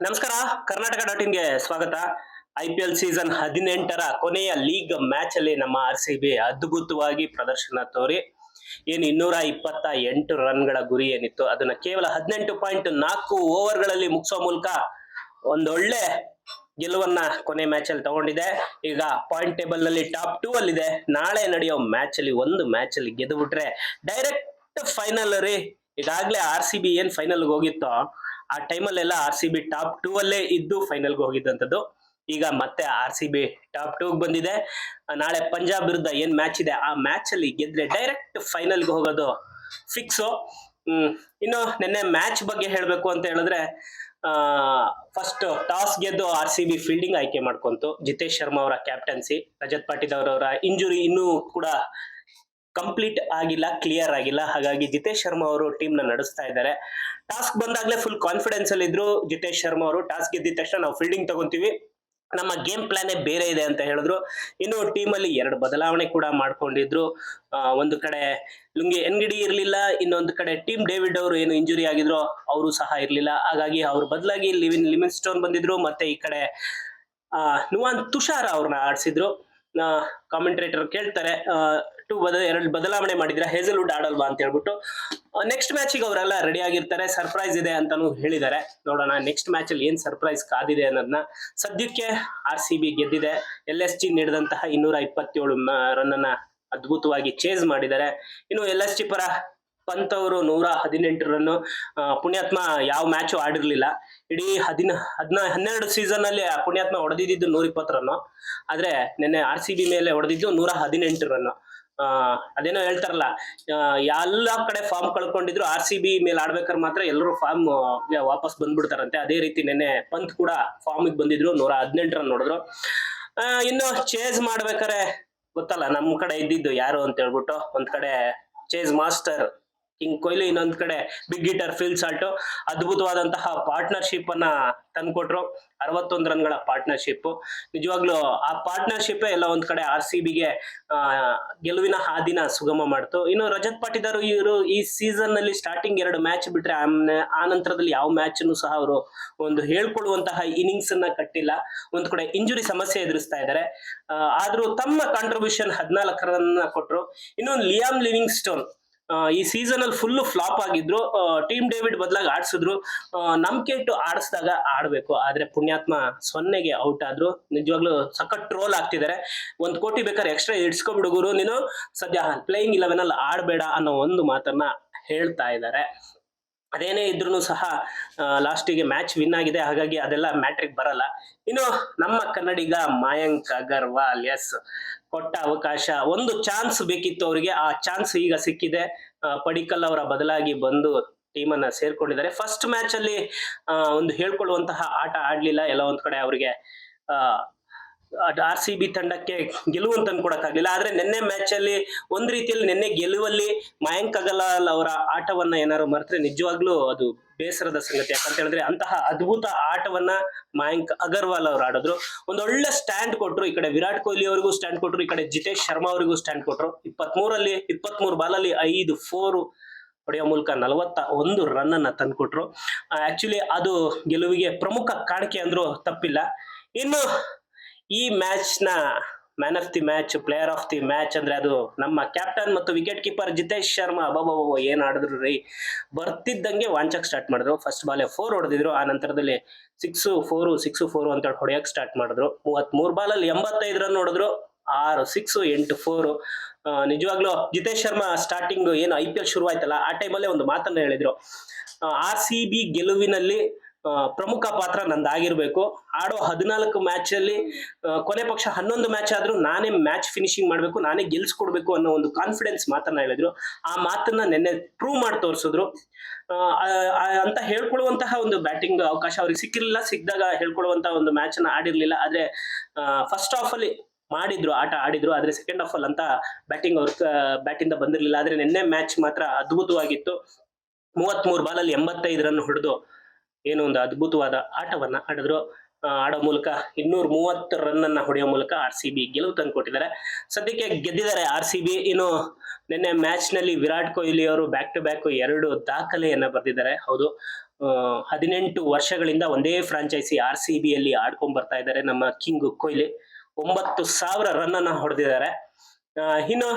ನಮಸ್ಕಾರ. ಕರ್ನಾಟಕ ಡಾಟ್ ಇನ್ಗೆ ಸ್ವಾಗತ. I P L season ಹದಿನೆಂಟರ ಕೊನೆಯ ಲೀಗ್ ಮ್ಯಾಚ್ ಅಲ್ಲಿ ನಮ್ಮ ಆರ್ ಸಿ ಬಿ ಅದ್ಭುತವಾಗಿ ಪ್ರದರ್ಶನ ತೋರಿ. ಏನು ಇನ್ನೂರ ಇಪ್ಪತ್ತ ಎಂಟು ರನ್ಗಳ ಗುರಿ ಏನಿತ್ತು, ಅದನ್ನ ಕೇವಲ ಹದಿನೆಂಟು ಪಾಯಿಂಟ್ ನಾಲ್ಕು ಓವರ್ಗಳಲ್ಲಿ ಮುಗಿಸೋ ಮೂಲಕ ಒಂದೊಳ್ಳೆ ಗೆಲುವನ್ನ ಕೊನೆ ಮ್ಯಾಚ್ ಅಲ್ಲಿ ತಗೊಂಡಿದೆ. ಈಗ ಪಾಯಿಂಟ್ ಟೇಬಲ್ನಲ್ಲಿ ಟಾಪ್ ಟೂ ಅಲ್ಲಿದೆ. ನಾಳೆ ನಡೆಯೋ ಮ್ಯಾಚ್ ಅಲ್ಲಿ ಒಂದು ಮ್ಯಾಚ್ ಅಲ್ಲಿ ಗೆದ್ದು ಡೈರೆಕ್ಟ್ ಫೈನಲ್ ರೀ. ಈಗಾಗ್ಲೇ ಆರ್ ಸಿ ಬಿ ಏನ್ ಫೈನಲ್ ಹೋಗಿತ್ತೋ ಆ ಟೈಮಲ್ಲೆಲ್ಲ R C B top two ಅಲ್ಲೇ ಇದ್ದು ಫೈನಲ್ಗೆ ಹೋಗಿದ್ದಂಥದ್ದು. ಈಗ ಮತ್ತೆ ಆರ್ ಸಿ ಬಿ ಟಾಪ್ ಟೂಗೆ ಬಂದಿದೆ. ನಾಳೆ ಪಂಜಾಬ್ ವಿರುದ್ಧ ಏನ್ ಮ್ಯಾಚ್ ಇದೆ? ಆ ಮ್ಯಾಚ್ ಅಲ್ಲಿ ಗೆದ್ರೆ ಡೈರೆಕ್ಟ್ ಫೈನಲ್ಗೆ ಹೋಗೋದು ಫಿಕ್ಸು ಇನ್ನು ನಿನ್ನೆ ಮ್ಯಾಚ್ ಬಗ್ಗೆ ಹೇಳಬೇಕು ಅಂತ ಹೇಳಿದ್ರೆ ಫಸ್ಟ್ ಟಾಸ್ ಗೆದ್ದು ಆರ್ ಸಿ ಬಿ ಫೀಲ್ಡಿಂಗ್ ಆಯ್ಕೆ ಮಾಡ್ಕೊಂತು. ಜಿತೇಶ್ ಶರ್ಮಾ ಅವರ ಕ್ಯಾಪ್ಟನ್ಸಿ ರಜತ್ ಪಾಟೀಲ್ ಅವರವರ ಇಂಜುರಿ ಇನ್ನೂ ಕೂಡ ಕಂಪ್ಲೀಟ್ ಆಗಿಲ್ಲ ಕ್ಲಿಯರ್ ಆಗಿಲ್ಲ. ಹಾಗಾಗಿ ಜಿತೇಶ್ ಶರ್ಮಾ ಅವರು ಟೀಮ್ನ ನಡೆಸ್ತಾ ಇದ್ದಾರೆ. ಟಾಸ್ಕ್ ಬಂದಾಗಲೇ ಫುಲ್ ಕಾನ್ಫಿಡೆನ್ಸ್ ಅಲ್ಲಿ ಇದ್ರು ಜಿತೇಶ್ ಶರ್ಮಾ ಅವರು. ಟಾಸ್ಕ್ ಗೆದ್ದಿದ ತಕ್ಷಣ ನಾವು ಫೀಲ್ಡಿಂಗ್ ತಗೊಂತೀವಿ. ನಮ್ಮ ಗೇಮ್ ಪ್ಲಾನೇ ಬೇರೆ ಇದೆ ಅಂತ ಹೇಳಿದ್ರು. ಇನ್ನು ಟೀಮ್ ಅಲ್ಲಿ ಎರಡು ಬದಲಾವಣೆ ಕೂಡ ಮಾಡ್ಕೊಂಡಿದ್ರು. ಒಂದು ಕಡೆ ಲುಂಗಿ ಎನ್ಗಿಡಿ ಇರಲಿಲ್ಲ, ಇನ್ನೊಂದು ಕಡೆ ಟೀಮ್ ಡೇವಿಡ್ ಅವರು ಏನು ಇಂಜುರಿ ಆಗಿದ್ರು ಅವರು ಸಹ ಇರಲಿಲ್ಲ. ಹಾಗಾಗಿ ಅವ್ರ ಬದಲಾಗಿ ಲಿವಿನ್ ಲಿಮಿನ್ ಸ್ಟೋನ್ ಬಂದಿದ್ರು, ಮತ್ತೆ ಈ ಕಡೆ ನುವಾನ್ ತುಷಾರ್ ಅವ್ರನ್ನ ಆಡಿಸಿದ್ರು. ಕಾಮೆಂಟ್ರೇಟರ್ ಕೇಳ್ತಾರೆ. ಟು ಬದ ಎರಡು ಬದಲಾವಣೆ ಮಾಡಿದ್ರೆ ಹೇಸಲ್ವುಡ್ ಆಡಲ್ವಾ ಅಂತ ಹೇಳ್ಬಿಟ್ಟು ನೆಕ್ಸ್ಟ್ ಮ್ಯಾಚಿಗೆ ಅವರೆಲ್ಲ ರೆಡಿ ಆಗಿರ್ತಾರೆ ಸರ್ಪ್ರೈಸ್ ಇದೆ ಅಂತಾನು ಹೇಳಿದ್ದಾರೆ. ನೋಡೋಣ ನೆಕ್ಸ್ಟ್ ಮ್ಯಾಚ್ ಅಲ್ಲಿ ಏನ್ ಸರ್ಪ್ರೈಸ್ ಕಾದಿದೆ ಅನ್ನೋದನ್ನ ಸದ್ಯಕ್ಕೆ ಆರ್ ಸಿ ಬಿ ಗೆದ್ದಿದೆ. ಎಲ್ ಎಸ್ ಜಿ ನೀಡಿದಂತಹ ಇನ್ನೂರ ಇಪ್ಪತ್ತೇಳು ರನ್ ಅದ್ಭುತವಾಗಿ ಚೇಸ್ ಮಾಡಿದ್ದಾರೆ. ಇನ್ನು ಎಲ್ ಎಸ್ ಜಿ ಪರ ಪಂತ್ ಅವರು ನೂರ ಹದಿನೆಂಟು ರನ್ನು ಪುಣ್ಯಾತ್ಮ ಯಾವ ಮ್ಯಾಚು ಆಡಿರ್ಲಿಲ್ಲ. ಇಡೀ ಹದಿನ ಹದಿನ, ಹನ್ನೆರಡು ಸೀಸನ್ ಅಲ್ಲಿ ಪುಣ್ಯಾತ್ಮ ಹೊಡೆದಿದ್ದು ನೂರ ಇಪ್ಪತ್ತು ರನ್ನು. ಆದ್ರೆ ನಿನ್ನೆ ಆರ್ ಸಿ ಬಿ ಮೇಲೆ ಹೊಡೆದಿದ್ದು ನೂರ ಹದಿನೆಂಟು ರನ್ನು. ಆ, ಅದೇನೋ ಹೇಳ್ತಾರಲ್ಲ ಎಲ್ಲ ಕಡೆ ಫಾರ್ಮ್ ಕಳ್ಕೊಂಡಿದ್ರು ಆರ್ ಸಿ ಬಿ ಮೇಲೆ ಆಡ್ಬೇಕಾದ್ರೆ ಮಾತ್ರ ಎಲ್ಲರೂ ಫಾರ್ಮ್ ವಾಪಸ್ ಬಂದ್ಬಿಡ್ತಾರಂತೆ. ಅದೇ ರೀತಿ ನೆನ್ನೆ ಪಂತ್ ಕೂಡ ಫಾರ್ಮಿಗೆ ಬಂದಿದ್ರು ನೂರ ಹದಿನೆಂಟು ರನ್ ನೋಡಿದ್ರು ಇನ್ನು ಚೇಸ್ ಮಾಡ್ಬೇಕಾರೆ ಗೊತ್ತಲ್ಲ ನಮ್ ಕಡೆ ಇದ್ದಿದ್ದು ಯಾರು ಅಂತ ಹೇಳ್ಬಿಟ್ಟು ಒಂದ್ ಕಡೆ ಚೇಸ್ ಮಾಸ್ಟರ್ ಕಿಂಗ್ ಕೊಹ್ಲಿ ಇನ್ನೊಂದ್ ಕಡೆ ಬಿಗ್ ಹಿಟರ್ ಫಿಲ್ ಸಾಲ್ಟ್ ಅದ್ಭುತವಾದಂತಹ ಪಾರ್ಟ್ನರ್ಶಿಪ್ ಅನ್ನ ತಂದ್ಕೊಟ್ರು. ಅರವತ್ತೊಂದು ರನ್ಗಳ ಪಾರ್ಟ್ನರ್ಶಿಪ್ ನಿಜವಾಗ್ಲೂ ಆ ಪಾರ್ಟ್ನರ್ಶಿಪ್ ಎಲ್ಲ ಒಂದ್ ಕಡೆ ಆರ್ ಸಿ ಬಿಗೆ ಗೆಲುವಿನ ಹಾದಿನ ಸುಗಮ ಮಾಡ್ತು. ಇನ್ನು ರಜತ್ ಪಾಟಿದಾರ್ ಇವರು ಈ ಸೀಸನ್ನಲ್ಲಿ ಸ್ಟಾರ್ಟಿಂಗ್ ಎರಡು ಮ್ಯಾಚ್ ಬಿಟ್ರೆ ಆ ನಂತರದಲ್ಲಿ ಯಾವ ಮ್ಯಾಚ್ ಸಹ ಅವರು ಒಂದು ಹೇಳ್ಕೊಳ್ಳುವಂತಹ ಇನ್ನಿಂಗ್ಸ್ ಅನ್ನ ಕಟ್ಟಿಲ್ಲ. ಒಂದ್ ಕಡೆ ಇಂಜುರಿ ಸಮಸ್ಯೆ ಎದುರಿಸ್ತಾ ಇದ್ದಾರೆ ಆದ್ರೂ ತಮ್ಮ ಕಾಂಟ್ರಿಬ್ಯೂಷನ್ ಹದಿನಾಲ್ಕು ರನ್ ಕೊಟ್ರು. ಇನ್ನೊಂದು ಲಿಯಾಮ್ ಲಿವಿಂಗ್ ಸ್ಟೋನ್ ಈ ಸೀಸನ್ ಅಲ್ಲಿ ಫುಲ್ ಫ್ಲಾಪ್ ಆಗಿದ್ರು. ಟೀಮ್ ಡೇವಿಡ್ ಬದಲಾಗಿ ಆಡಿಸಿದ್ರು. ನಂಬಿಕೆ ಇಟ್ಟು ಆಡಿಸಿದಾಗ ಆಡ್ಬೇಕು. ಆದ್ರೆ ಪುಣ್ಯಾತ್ಮ ಸೊನ್ನೆಗೆ ಔಟ್ ಆದ್ರು. ನಿಜವಾಗ್ಲೂ ಸಖತ್ ಟ್ರೋಲ್ ಆಗ್ತಿದ್ದಾರೆ ಒಂದ್ ಕೋಟಿ ಬೇಕಾದ್ರೆ ಎಕ್ಸ್ಟ್ರಾ ಇಡ್ಸ್ಕೊಬಿಡು ಗುರು. ನೀನು ಸದ್ಯ ಪ್ಲೇಯಿಂಗ್ ಇಲೆವೆನ್ ಅಲ್ಲಿ ಆಡ್ಬೇಡ ಅನ್ನೋ ಒಂದು ಮಾತನ್ನ ಹೇಳ್ತಾ ಇದ್ದಾರೆ ಅದೇನೇ ಇದ್ರೂ ಸಹ ಲಾಸ್ಟಿಗೆ ಮ್ಯಾಚ್ ವಿನ್ ಆಗಿದೆ. ಹಾಗಾಗಿ ಅದೆಲ್ಲ ಮ್ಯಾಟ್ರಿಕ್ ಬರಲ್ಲ. ಇನ್ನು ನಮ್ಮ ಕನ್ನಡಿಗ ಮಾಯಾಂಕ್ ಅಗರ್ವಾಲ್. ಎಸ್ ಕೊಟ್ಟ ಅವಕಾಶ, ಒಂದು ಚಾನ್ಸ್ ಬೇಕಿತ್ತು ಅವರಿಗೆ. ಆ ಚಾನ್ಸ್ ಈಗ ಸಿಕ್ಕಿದೆ. ಪಡಿಕಲ್ ಅವರ ಬದಲಾಗಿ ಬಂದು ಟೀಮನ್ನ ಸೇರ್ಕೊಂಡಿದ್ದಾರೆ. ಫಸ್ಟ್ ಮ್ಯಾಚ್ ಅಲ್ಲಿ ಒಂದು ಹೇಳ್ಕೊಳ್ಳುವಂತಹ ಆಟ ಆಡ್ಲಿಲ್ಲ. ಎಲ್ಲ ಒಂದ್ ಕಡೆ ಅವರಿಗೆ ಆರ್ ಸಿ ಬಿ ತಂಡಕ್ಕೆ ಗೆಲುವು ಅಂತ ಅನ್ಕೊಡಕ್ಕಾಗ್ಲಿಲ್ಲ ಆದ್ರೆ ನಿನ್ನೆ ಮ್ಯಾಚ್ ಅಲ್ಲಿ ಒಂದ್ ರೀತಿಯಲ್ಲಿ ನಿನ್ನೆ ಗೆಲುವಲ್ಲಿ ಮಯಾಂಕ್ ಅಗರ್ವಾಲ್ ಅವರ ಆಟವನ್ನ ಏನಾದ್ರು ಮರೆತ್ರೆ ನಿಜವಾಗ್ಲೂ ಅದು ಬೇಸರದ ಸಂಗತಿ. ಯಾಕಂತ ಹೇಳಿದ್ರೆ ಅಂತಹ ಅದ್ಭುತ ಆಟವನ್ನ ಮಯಾಂಕ್ ಅಗರ್ವಾಲ್ ಅವರು ಆಡಿದ್ರು. ಒಂದೊಳ್ಳೆ ಸ್ಟ್ಯಾಂಡ್ ಕೊಟ್ರು ಈ ಕಡೆ ವಿರಾಟ್ ಕೊಹ್ಲಿ ಅವರಿಗೂ ಸ್ಟ್ಯಾಂಡ್ ಕೊಟ್ರು, ಈ ಕಡೆ ಜಿತೇಶ್ ಶರ್ಮಾ ಅವರಿಗೂ ಸ್ಟ್ಯಾಂಡ್ ಕೊಟ್ರು. ಇಪ್ಪತ್ಮೂರಲ್ಲಿ, ಇಪ್ಪತ್ಮೂರು ಬಾಲಲ್ಲಿ ಐದು ಫೋರ್ ಹೊಡೆಯೋ ಮೂಲಕ ನಲವತ್ತ ಒಂದು ರನ್ ಅನ್ನ ತಂದ್ಕೊಟ್ರು ಆಕ್ಚುಲಿ ಅದು ಗೆಲುವಿಗೆ ಪ್ರಮುಖ ಕಾಣಿಕೆ ಅಂದ್ರೂ ತಪ್ಪಿಲ್ಲ. ಇನ್ನು ಈ ಮ್ಯಾಚ್ನ man of the match player of the match ಅಂದ್ರೆ ಅದು ನಮ್ಮ ಕ್ಯಾಪ್ಟನ್ ಮತ್ತು ವಿಕೆಟ್ ಕೀಪರ್ ಜಿತೇಶ್ ಶರ್ಮಾ. ಬಾಬಾ ಏನ್ ಆಡಿದ್ರು ರೀ? ಬರ್ತಿದ್ದಂಗೆ ವಾಂಚಕ್ ಸ್ಟಾರ್ಟ್ ಮಾಡಿದ್ರು. ಫಸ್ಟ್ ಬಾಲೆ ಫೋರ್ ಹೊಡೆದಿದ್ರು. ಆ ನಂತರದಲ್ಲಿ ಸಿಕ್ಸ್ ಫೋರು ಸಿಕ್ಸ್ ಫೋರು ಅಂತ ಹೊಡೆಯಕ್ ಸ್ಟಾರ್ಟ್ ಮಾಡಿದ್ರು. ಮೂವತ್ ಮೂರು ಬಾಲಲ್ಲಿ ಎಂಬತ್ತೈದು ರನ್ ಹೊಡೆದ್ರು. ಆರು ಸಿಕ್ಸು ಎಂಟು ಫೋರು ನಿಜವಾಗ್ಲೂ ಜಿತೇಶ್ ಶರ್ಮಾ ಸ್ಟಾರ್ಟಿಂಗ್ ಏನು ಐ ಪಿ ಎಲ್ ಶುರು ಆಯ್ತಲ್ಲ ಆ ಟೈಮಲ್ಲೇ ಒಂದು ಮಾತನ್ನ ಹೇಳಿದ್ರು. ಆರ್ ಸಿ ಬಿ ಗೆಲುವಿನಲ್ಲಿ ಪ್ರಮುಖ ಪಾತ್ರ ನಂದಾಗಿರ್ಬೇಕು. ಆಡೋ ಹದಿನಾಲ್ಕು ಮ್ಯಾಚ್ ಅಲ್ಲಿ ಕೊನೆ ಪಕ್ಷ ಹನ್ನೊಂದು ಮ್ಯಾಚ್ ಆದ್ರೂ ನಾನೇ ಮ್ಯಾಚ್ ಫಿನಿಶಿಂಗ್ ಮಾಡಬೇಕು, ನಾನೇ ಗೆಲ್ಸ್ಕೊಡ್ಬೇಕು ಅನ್ನೋ ಒಂದು ಕಾನ್ಫಿಡೆನ್ಸ್ ಮಾತನ್ನ ಹೇಳಿದ್ರು. ಆ ಮಾತನ್ನ ನಿನ್ನೆ ಪ್ರೂವ್ ಮಾಡಿ ತೋರಿಸಿದ್ರು. ಅಂತ ಹೇಳ್ಕೊಳ್ಳುವಂತಹ ಒಂದು ಬ್ಯಾಟಿಂಗ್ ಅವಕಾಶ ಅವ್ರಿಗೆ ಸಿಕ್ಕಿರಲಿಲ್ಲ. ಸಿಕ್ಕಿದಾಗ ಹೇಳ್ಕೊಳ್ಳುವಂತಹ ಒಂದು ಮ್ಯಾಚ್ನ ಆಡಿರ್ಲಿಲ್ಲ. ಆದ್ರೆ ಫಸ್ಟ್ ಹಾಫ್ ಅಲ್ಲಿ ಮಾಡಿದ್ರು, ಆಟ ಆಡಿದ್ರು. ಆದ್ರೆ ಸೆಕೆಂಡ್ ಹಾಫ್ ಅಲ್ಲಿ ಅಂತ ಬ್ಯಾಟಿಂಗ್ ಅವ್ರ ಬ್ಯಾಟ್ ಬಂದಿರಲಿಲ್ಲ. ಆದ್ರೆ ನಿನ್ನೆ ಮ್ಯಾಚ್ ಮಾತ್ರ ಅದ್ಭುತವಾಗಿತ್ತು. ಮೂವತ್ತ್ ಮೂರು ಬಾಲಲ್ಲಿ ಎಂಬತ್ತೈದು ರನ್ ಹೊಡೆದು ಏನೋ ಒಂದು ಅದ್ಭುತವಾದ ಆಟವನ್ನ ಆಡಿದ್ರು. ಆಡೋ ಮೂಲಕ ಇನ್ನೂರ ಮೂವತ್ತು ರನ್ ಅನ್ನ ಹೊಡೆಯೋ ಮೂಲಕ ಆರ್ ಸಿ ಬಿ ಗೆಲುವು ತಂದು ಕೊಟ್ಟಿದ್ದಾರೆ. ಸದ್ಯಕ್ಕೆ ಗೆದ್ದಿದ್ದಾರೆ ಆರ್ ಸಿ ಬಿ. ಇನ್ನು ನಿನ್ನೆ ಮ್ಯಾಚ್ನಲ್ಲಿ ವಿರಾಟ್ ಕೊಹ್ಲಿ ಅವರು ಬ್ಯಾಕ್ ಟು ಬ್ಯಾಕ್ ಎರಡು ದಾಖಲೆಯನ್ನ ಬರೆದಿದ್ದಾರೆ. ಹೌದು. ಹದಿನೆಂಟು ವರ್ಷಗಳಿಂದ ಒಂದೇ ಫ್ರಾಂಚೈಸಿ ಆರ್ ಸಿ ಬಿ ಅಲ್ಲಿ ಆಡ್ಕೊಂಡ್ ಬರ್ತಾ ಇದ್ದಾರೆ ನಮ್ಮ ಕಿಂಗ್ ಕೊಹ್ಲಿ. ಒಂಬತ್ತು ಸಾವಿರ ರನ್ ಅನ್ನ ಹೊಡೆದಿದ್ದಾರೆ ಇನ್ನು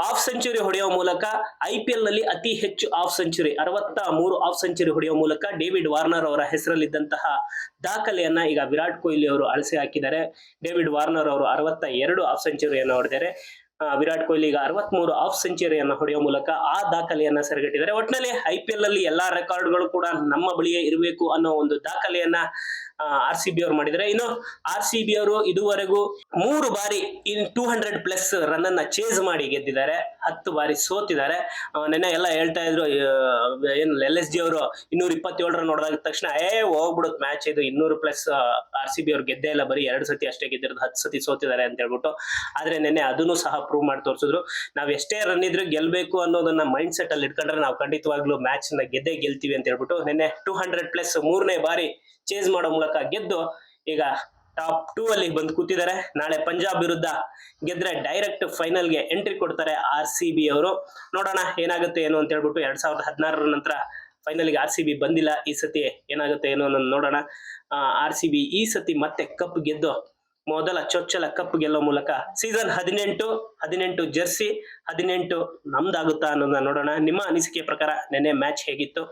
ಹಾಫ್ ಸೆಂಚುರಿ ಹೊಡೆಯುವ ಮೂಲಕ ಐ ಪಿ ಎಲ್ನಲ್ಲಿ ಅತಿ ಹೆಚ್ಚು ಆಫ್ ಸೆಂಚುರಿ ಅರವತ್ತ ಮೂರು ಹಾಫ್ ಸೆಂಚುರಿ ಹೊಡೆಯುವ ಮೂಲಕ ಡೇವಿಡ್ ವಾರ್ನರ್ ಅವರ ಹೆಸರಲ್ಲಿದ್ದಂತಹ ದಾಖಲೆಯನ್ನ ಈಗ ವಿರಾಟ್ ಕೊಹ್ಲಿ ಅವರು ಅಳಿಸಿ ಹಾಕಿದ್ದಾರೆ. ಡೇವಿಡ್ ವಾರ್ನರ್ ಅವರು ಅರವತ್ತ ಎರಡು ಹಾಫ್ ಸೆಂಚುರಿಯನ್ನು ಹೊಡೆದರೆ ವಿರಾಟ್ ಕೊಹ್ಲಿ ಈಗ ಅರವತ್ಮೂರು ಹಾಫ್ ಸೆಂಚುರಿಯನ್ನು ಹೊಡೆಯುವ ಮೂಲಕ ಆ ದಾಖಲೆಯನ್ನ ಸೆರೆಗಟ್ಟಿದ್ದಾರೆ. ಒಟ್ಟಿನಲ್ಲಿ ಐ ಪಿ ಎಲ್ ಅಲ್ಲಿ ಎಲ್ಲಾ ರೆಕಾರ್ಡ್ಗಳು ಕೂಡ ನಮ್ಮ ಬಳಿಯೇ ಇರಬೇಕು ಅನ್ನೋ ಒಂದು ದಾಖಲೆಯನ್ನ ಆರ್ ಸಿ ಬಿ ಅವರು ಮಾಡಿದ್ದಾರೆ ಇನ್ನು ಆರ್ ಸಿ ಬಿ ಅವರು ಇದುವರೆಗೂ ಮೂರು ಬಾರಿ in two hundred plus run ಅನ್ನ ಚೇಸ್ ಮಾಡಿ ಗೆದ್ದಿದ್ದಾರೆ. ಹತ್ತು ಬಾರಿ ಸೋತಿದ್ದಾರೆ. ನೆನ್ನೆ ಎಲ್ಲ ಹೇಳ್ತಾ ಇದ್ರು ಏನು ಎಲ್ ಎಸ್ ಜಿ ಅವರು ಇನ್ನೂರ ಇಪ್ಪತ್ತೇಳು ರನ್ ಹೊಡೆದಾದ ತಕ್ಷಣ, ಏ ಹೋಗ್ಬಿಡುತ್ತೆ ಮ್ಯಾಚ್ ಇದು ಇನ್ನೂರು ಪ್ಲಸ್ ಆರ್ ಸಿ ಬಿ ಅವ್ರು ಗೆದ್ದೇ ಇಲ್ಲ, ಬರೀ ಎರಡು ಸತಿ ಅಷ್ಟೇ ಗೆದ್ದಿರೋದು, ಹತ್ತು ಸತಿ ಸೋತಿದ್ದಾರೆ ಅಂತ ಹೇಳ್ಬಿಟ್ಟು ಆದ್ರೆ ನೆನ್ನೆ ಅದನ್ನು ಸಹ ಪ್ರೂವ್ ಮಾಡಿ ತೋರಿಸಿದ್ರು. ನಾವ್ ಎಷ್ಟೇ ರನ್ ಇದ್ರೂ ಗೆಲ್ಬೇಕು ಅನ್ನೋದನ್ನ ಮೈಂಡ್ ಸೆಟ್ ಅಲ್ಲಿ ಇಟ್ಕೊಂಡ್ರೆ ನಾವು ಖಂಡಿತವಾಗ್ಲೂ ಮ್ಯಾಚ್ನ ಗೆದ್ದೇ ಗೆಲ್ತೀವಿ ಅಂತ ಹೇಳ್ಬಿಟ್ಟು ನಿನ್ನೆ ಟೂ ಹಂಡ್ರೆಡ್ ಪ್ಲಸ್ ಮೂರನೇ ಬಾರಿ ಚೇಸ್ ಮಾಡೋ ಮೂಲಕ ಗೆದ್ದು ಈಗ ಟಾಪ್ ಟೂ ಅಲ್ಲಿ ಬಂದು ಕೂತಿದ್ದಾರೆ. ನಾಳೆ ಪಂಜಾಬ್ ವಿರುದ್ಧ ಗೆದ್ರೆ ಡೈರೆಕ್ಟ್ ಫೈನಲ್ಗೆ ಎಂಟ್ರಿ ಕೊಡ್ತಾರೆ ಆರ್ ಸಿ ಬಿ ಅವರು. ನೋಡೋಣ ಏನಾಗುತ್ತೆ ಏನು ಅಂತ ಹೇಳ್ಬಿಟ್ಟು ಎರಡ್ ಸಾವಿರದ ಹದಿನಾರರ ನಂತರ ಫೈನಲ್ಗೆ ಆರ್ ಸಿ ಬಿ ಬಂದಿಲ್ಲ. ಈ ಸತಿ ಏನಾಗುತ್ತೆ ಏನು ಅನ್ನೋದು ನೋಡೋಣ. ಆರ್ ಸಿ ಬಿ ಈ ಸತಿ ಮತ್ತೆ ಕಪ್ ಗೆದ್ದು ಮೊದಲ ಚೊಚ್ಚಲ ಕಪ್ ಗೆಲ್ಲೋ ಮೂಲಕ ಸೀಸನ್ ಹದಿನೆಂಟು ಹದಿನೆಂಟು ಜೆರ್ಸಿ ಹದಿನೆಂಟು ನಮ್ದಾಗುತ್ತಾ ಅನ್ನೋದನ್ನ ನೋಡೋಣ. ನಿಮ್ಮ ಅನಿಸಿಕೆ ಪ್ರಕಾರ ನೆನ್ನೆ ಮ್ಯಾಚ್ ಹೇಗಿತ್ತು?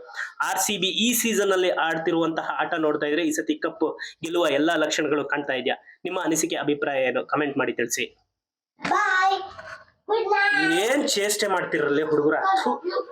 ಆರ್ ಸಿ ಬಿ ಈ ಸೀಸನ್ ಅಲ್ಲಿ ಆಡ್ತಿರುವಂತಹ ಆಟ ನೋಡ್ತಾ ಇದ್ರೆ ಈ ಸತಿ ಕಪ್ ಗೆಲ್ಲುವ ಎಲ್ಲಾ ಲಕ್ಷಣಗಳು ಕಾಣ್ತಾ ಇದೆಯಾ? ನಿಮ್ಮ ಅನಿಸಿಕೆ ಅಭಿಪ್ರಾಯ ಏನು? ಕಮೆಂಟ್ ಮಾಡಿ ತಿಳಿಸಿ. ಏನ್ ಚೇಷ್ಟೆ ಮಾಡ್ತಿರಲಿ ಹುಡುಗರ?